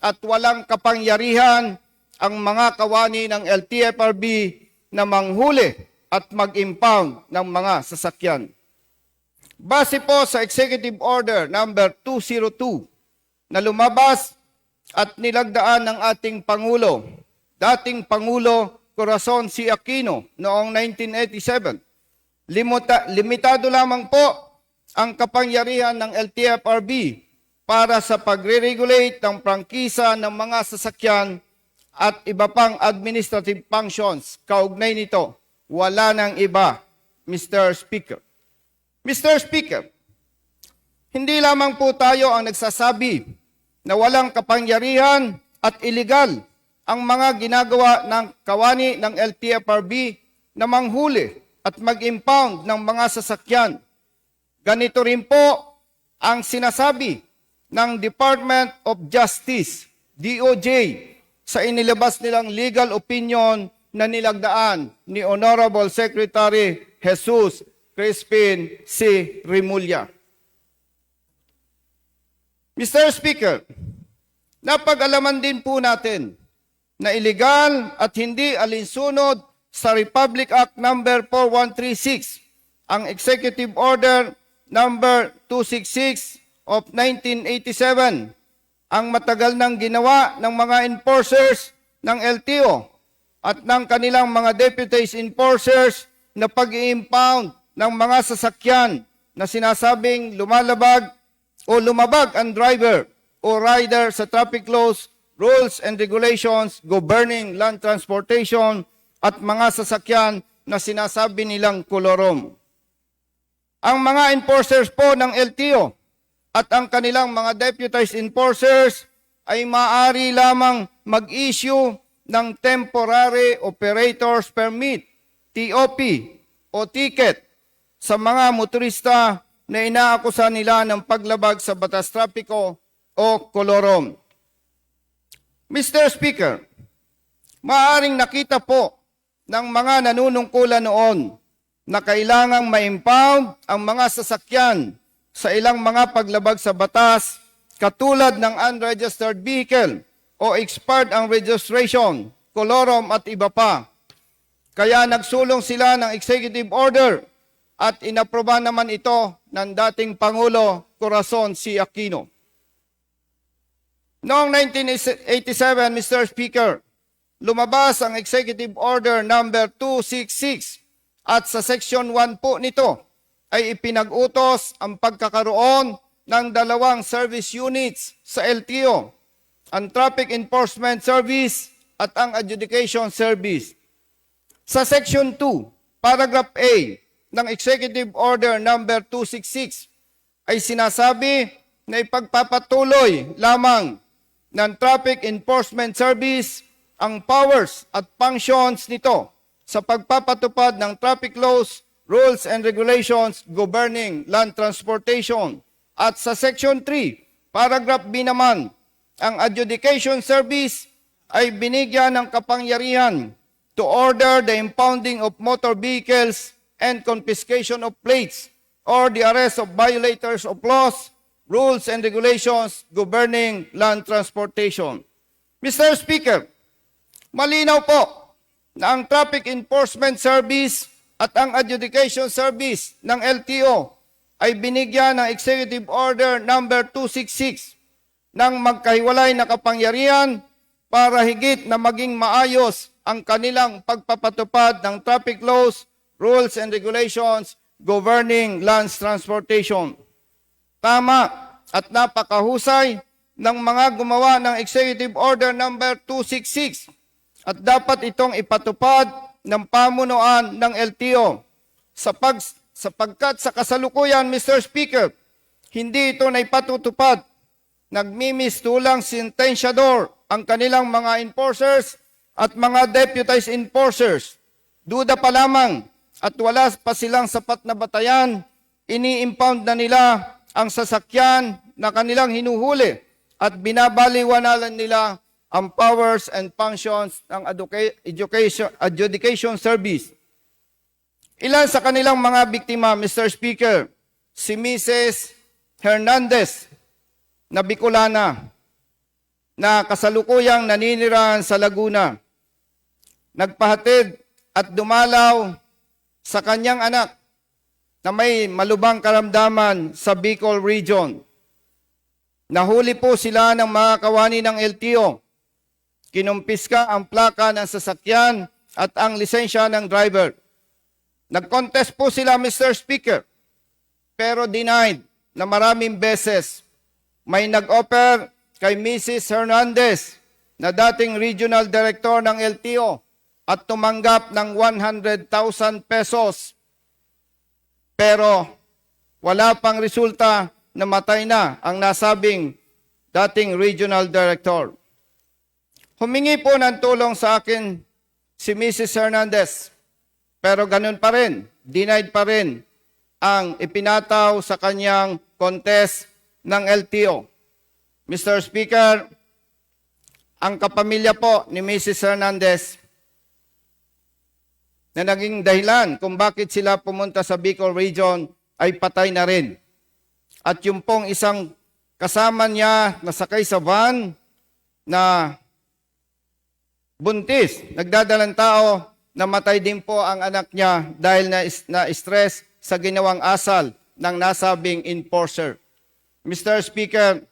at walang kapangyarihan ang mga kawani ng LTFRB na manghuli at mag-impound ng mga sasakyan. Base po sa Executive Order number 202 na lumabas at nilagdaan ng ating Pangulo, dating Pangulo Corazon C. Aquino noong 1987. Limuta, limitado lamang po ang kapangyarihan ng LTFRB para sa pagre-regulate ng prangkisa ng mga sasakyan at iba pang administrative functions kaugnay nito. Wala nang iba, Mr. Speaker. Mr. Speaker, hindi lamang po tayo ang nagsasabi na walang kapangyarihan at iligal ang mga ginagawa ng kawani ng LTFRB na manghuli at mag-impound ng mga sasakyan. Ganito rin po ang sinasabi ng Department of Justice, DOJ, sa inilabas nilang legal opinion na nilagdaan ni Honorable Secretary Jesus Crispin C. Rimulya. Mr. Speaker, napag-alaman din po natin na illegal at hindi alinsunod sa Republic Act number 4136, ang Executive Order number 266 of 1987, ang matagal nang ginawa ng mga enforcers ng LTO at ng kanilang mga deputies enforcers na pag-i-impound ng mga sasakyan na sinasabing lumalabag o lumabag ang driver o rider sa traffic laws, rules and regulations governing land transportation at mga sasakyan na sinasabi nilang kolorom. Ang mga enforcers po ng LTO at ang kanilang mga deputized enforcers ay maaari lamang mag-issue ng Temporary Operators Permit, TOP, o ticket sa mga motorista na inaakusa nila ng paglabag sa batas trapiko o kolorom. Mr. Speaker, maaring nakita po ng mga nanunungkulan noon na kailangang ma-impound ang mga sasakyan sa ilang mga paglabag sa batas katulad ng unregistered vehicle o expired ang registration, kolorom at iba pa. Kaya nagsulong sila ng executive order at inaproba naman ito ng dating Pangulo Corazon C. Aquino. Noong 1987, Mr. Speaker, lumabas ang Executive Order number 266 at sa Section 1 po nito ay ipinag-utos ang pagkakaroon ng dalawang service units sa LTO, ang Traffic Enforcement Service at ang Adjudication Service. Sa Section 2, Paragraph A ng Executive Order number 266 ay sinasabi na ipagpapatuloy lamang ng Traffic Enforcement Service ang powers at functions nito sa pagpapatupad ng traffic laws, rules and regulations governing land transportation. At sa Section 3, Paragraph B naman, ang Adjudication Service ay binigyan ng kapangyarihan to order the impounding of motor vehicles and confiscation of plates or the arrest of violators of laws, rules and regulations governing land transportation. Mr. Speaker, malinaw po na ang Traffic Enforcement Service at ang Adjudication Service ng LTO ay binigyan ng Executive Order number 266 ng magkahiwalay na kapangyarihan para higit na maging maayos ang kanilang pagpapatupad ng traffic laws, rules and regulations governing lands transportation. Tama at napakahusay ng mga gumawa ng Executive Order number 266 at dapat itong ipatupad ng pamunuan ng LTO. Sa pag, sapagkat sa kasalukuyan, Mr. Speaker, hindi ito na ipatutupad. Nagmimistulang sentensyador ang kanilang mga enforcers at mga deputized enforcers. Duda pa lamang at wala pa silang sapat na batayan, ini-impound na nila ang sasakyan na kanilang hinuhuli at binabaliwanalan nila ang powers and functions ng educa- education, adjudication service. Ilan sa kanilang mga biktima, Mr. Speaker, si Mrs. Hernandez na Bicolana, na kasalukuyang naninirahan sa Laguna. Nagpahatid at dumalaw sa kanyang anak na may malubang karamdaman sa Bicol Region. Nahuli po sila ng mga kawani ng LTO. Kinumpiska ang plaka ng sasakyan at ang lisensya ng driver. Nag-contest po sila, Mr. Speaker, pero denied na maraming beses. May nag-offer kay Mrs. Hernandez na dating regional director ng LTO at tumanggap ng 100,000 pesos. Pero wala pang resulta na matay na ang nasabing dating regional director. Humingi po ng tulong sa akin si Mrs. Hernandez. Pero ganun pa rin, denied pa rin ang ipinataw sa kanyang contest ng LTO. Mr. Speaker, ang kapamilya po ni Mrs. Hernandez na naging dahilan kung bakit sila pumunta sa Bicol Region ay patay na rin. At yung pong isang kasama niya na sakay sa van na buntis, nagdadalang tao, namatay din po ang anak niya dahil na, na stress sa ginawang asal ng nasabing enforcer. Mr. Speaker,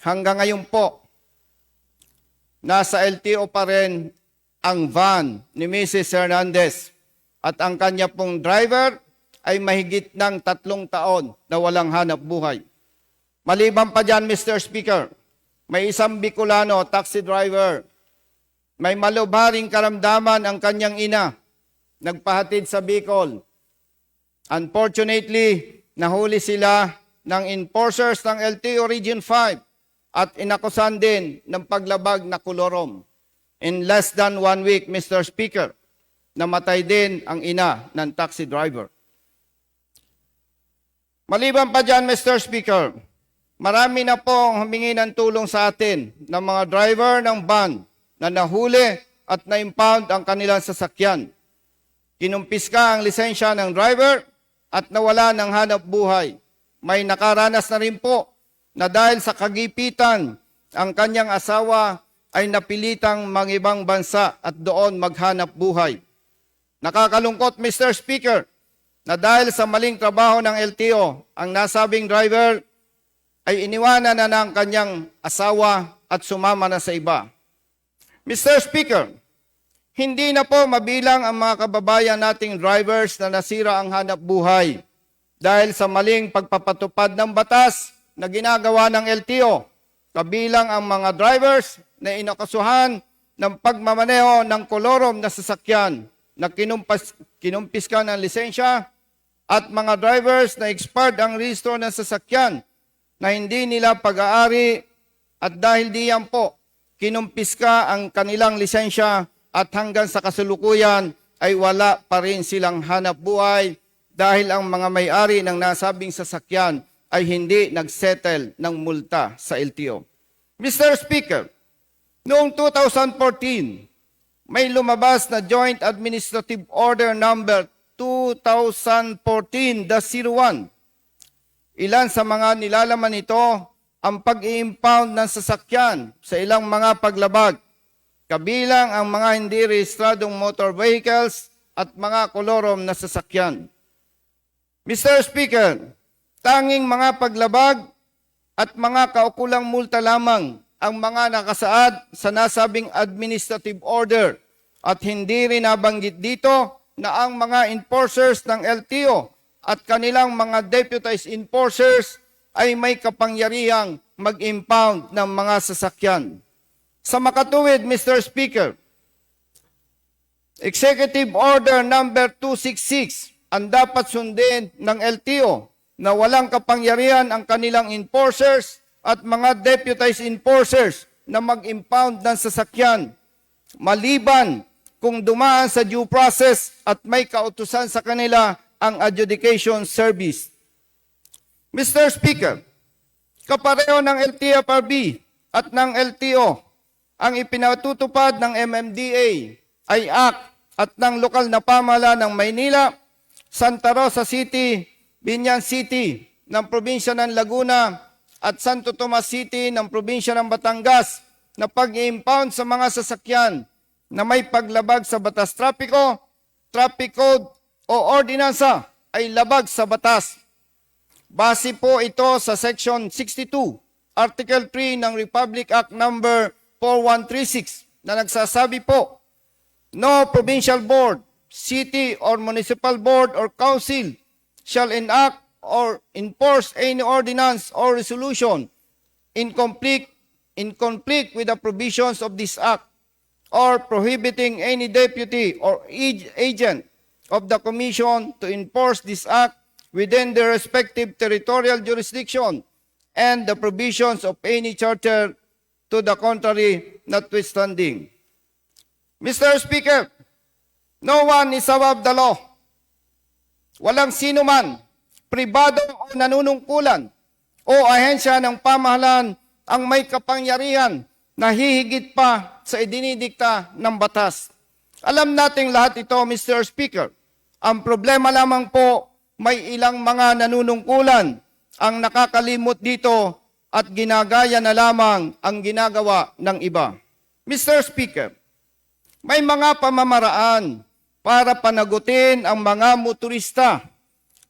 hanggang ngayon po, nasa LTO pa rin ang van ni Mrs. Hernandez at ang kanya pong driver ay mahigit ng tatlong taon na walang hanap buhay. Maliban pa dyan, Mr. Speaker, may isang Bicolano taxi driver may malubharing karamdaman ang kanyang ina. Nagpahatid sa Bicol. Unfortunately, nahuli sila ng enforcers ng LTO Region 5 at inakusan din ng paglabag na kulorom. In less than one week, Mr. Speaker, namatay din ang ina ng taxi driver. Maliban pa dyan, Mr. Speaker, marami na pong humingi ng tulong sa atin ng mga driver ng van na nahuli at na-impound ang kanilang sasakyan. Kinumpiska ang lisensya ng driver at nawala ng hanap buhay. May nakaranas na rin po na dahil sa kagipitan, ang kanyang asawa ay napilitang mangibang bansa at doon maghanap buhay. Nakakalungkot, Mr. Speaker, na dahil sa maling trabaho ng LTO, ang nasabing driver ay iniwanan na ng kanyang asawa at sumama na sa iba. Mr. Speaker, hindi na po mabilang ang mga kababayan nating drivers na nasira ang hanap buhay dahil sa maling pagpapatupad ng batas na ginagawa ng LTO. Kabilang ang mga drivers na inakasuhan ng pagmamaneho ng kolorom na sasakyan na kinumpas, kinumpiska ng lisensya at mga drivers na expired ang rehistro ng sasakyan na hindi nila pag-aari at dahil diyan po kinumpiska ang kanilang lisensya at hanggang sa kasulukuyan ay wala pa rin silang hanap buhay dahil ang mga may-ari ng nasabing sasakyan ay hindi nagsettle ng multa sa LTO. Mr. Speaker, noong 2014, may lumabas na Joint Administrative Order number 2014-01. Ilan sa mga nilalaman nito ang pag-i-impound ng sasakyan sa ilang mga paglabag, kabilang ang mga hindi rehistradong motor vehicles at mga kolorom na sasakyan. Mr. Speaker, tanging mga paglabag at mga kaukulang multa lamang ang mga nakasaad sa nasabing administrative order at hindi rin nabanggit dito na ang mga enforcers ng LTO at kanilang mga deputized enforcers ay may kapangyarihang mag-impound ng mga sasakyan. Sa makatuwid, Mr. Speaker, Executive Order number 266 ang dapat sundin ng LTO na walang kapangyarihan ang kanilang enforcers at mga deputized enforcers na mag-impound ng sasakyan maliban kung dumaan sa due process at may kautusan sa kanila ang adjudication service. Mr. Speaker, kapareho ng LTFRB at ng LTO ang ipinatutupad ng MMDA ay act at ng lokal na pamala ng Maynila, Santa Rosa City, Binyan City ng probinsya ng Laguna at Santo Tomas City ng probinsya ng Batangas na pag-impound sa mga sasakyan na may paglabag sa batas trapiko, traffic code o ordinansa ay labag sa batas. Base po ito sa Section 62, Article 3 ng Republic Act Number 4136 na nagsasabi po, No provincial board, city or municipal board or council shall enact or enforce any ordinance or resolution in conflict in conflict with the provisions of this act or prohibiting any deputy or ag- agent of the commission to enforce this act within their respective territorial jurisdiction and the provisions of any charter to the contrary notwithstanding. Mr. Speaker, no one is above the law. Walang sino man, pribado o nanunungkulan o ahensya ng pamahalaan ang may kapangyarihan na hihigit pa sa idinidikta ng batas. Alam nating lahat ito, Mr. Speaker. Ang problema lamang po, may ilang mga nanunungkulan ang nakakalimot dito at ginagaya na lamang ang ginagawa ng iba. Mr. Speaker, may mga pamamaraan para panagutin ang mga motorista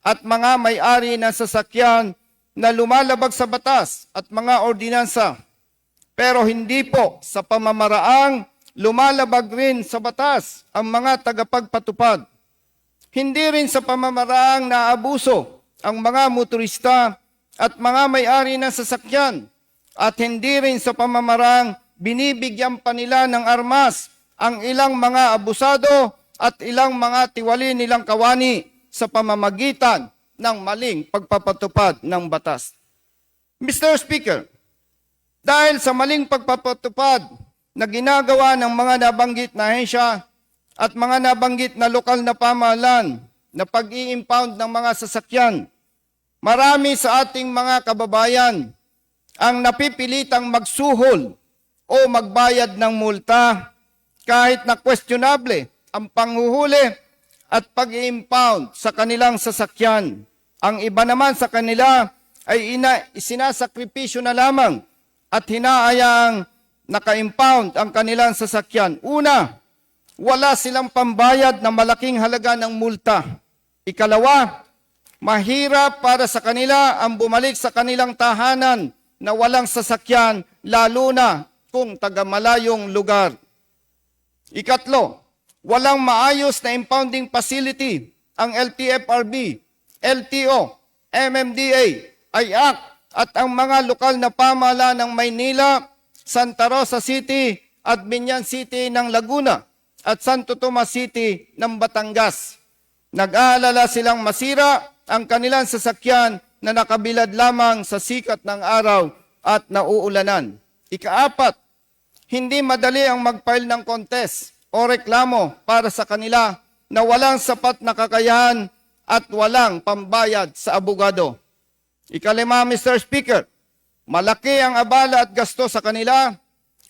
at mga may-ari ng sasakyan na lumalabag sa batas at mga ordinansa. Pero hindi po sa pamamaraang lumalabag rin sa batas ang mga tagapagpatupad. Hindi rin sa pamamaraang naabuso ang mga motorista at mga may-ari ng sasakyan. At hindi rin sa pamamaraang binibigyan pa nila ng armas ang ilang mga abusado at ilang mga tiwali nilang kawani sa pamamagitan ng maling pagpapatupad ng batas. Mr. Speaker, dahil sa maling pagpapatupad na ginagawa ng mga nabanggit na ahensya at mga nabanggit na lokal na pamahalaan na pag-i-impound ng mga sasakyan, marami sa ating mga kababayan ang napipilitang magsuhol o magbayad ng multa kahit na questionable ang panghuhuli at pag-impound sa kanilang sasakyan. Ang iba naman sa kanila ay ina, isinasakripisyo na lamang at hinaayaang naka-impound ang kanilang sasakyan. Una, wala silang pambayad na malaking halaga ng multa. Ikalawa, mahirap para sa kanila ang bumalik sa kanilang tahanan na walang sasakyan, lalo na kung taga-malayong lugar. Ikatlo, walang maayos na impounding facility ang LTFRB, LTO, MMDA, IAC at ang mga lokal na pamahala ng Maynila, Santa Rosa City at Binyan City ng Laguna at Santo Tomas City ng Batangas. Nag-aalala silang masira ang kanilang sasakyan na nakabilad lamang sa sikat ng araw at nauulanan. Ikaapat, hindi madali ang mag-file ng contest o reklamo para sa kanila na walang sapat na kakayahan at walang pambayad sa abogado. Ikalima, Mr. Speaker, malaki ang abala at gasto sa kanila.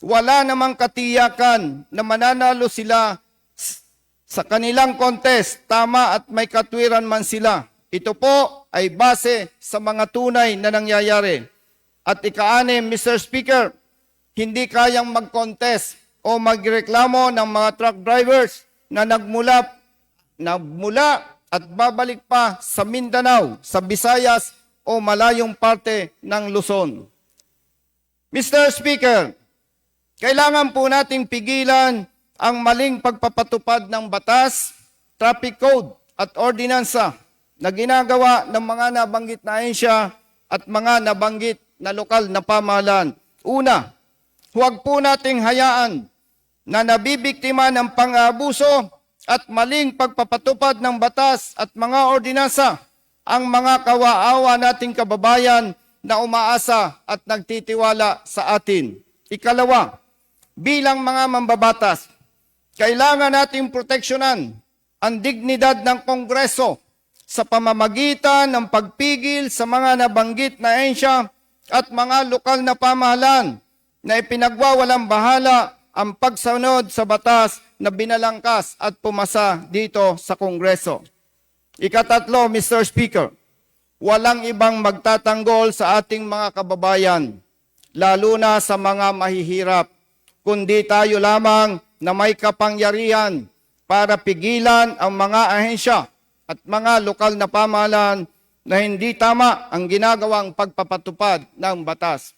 Wala namang katiyakan na mananalo sila sa kanilang contest, tama at may katwiran man sila. Ito po ay base sa mga tunay na nangyayari. At ika-anim, Mr. Speaker, hindi kayang mag-contest o magreklamo ng mga truck drivers na nagmula, nagmula at babalik pa sa Mindanao, sa Visayas o malayong parte ng Luzon. Mr. Speaker, kailangan po nating pigilan ang maling pagpapatupad ng batas, traffic code at ordinansa na ginagawa ng mga nabanggit na ahensya at mga nabanggit na lokal na pamahalaan. Una, huwag po nating hayaan na nabibiktima ng pang-abuso at maling pagpapatupad ng batas at mga ordinansa ang mga kawaawa nating kababayan na umaasa at nagtitiwala sa atin. Ikalawa, bilang mga mambabatas, kailangan nating proteksyonan ang dignidad ng Kongreso sa pamamagitan ng pagpigil sa mga nabanggit na ensya at mga lokal na pamahalaan na ipinagwawalang bahala ang pagsunod sa batas na binalangkas at pumasa dito sa Kongreso. Ikatatlo, Mr. Speaker, walang ibang magtatanggol sa ating mga kababayan, lalo na sa mga mahihirap kundi tayo lamang na may kapangyarihan para pigilan ang mga ahensya at mga lokal na pamahalaan na hindi tama ang ginagawang pagpapatupad ng batas.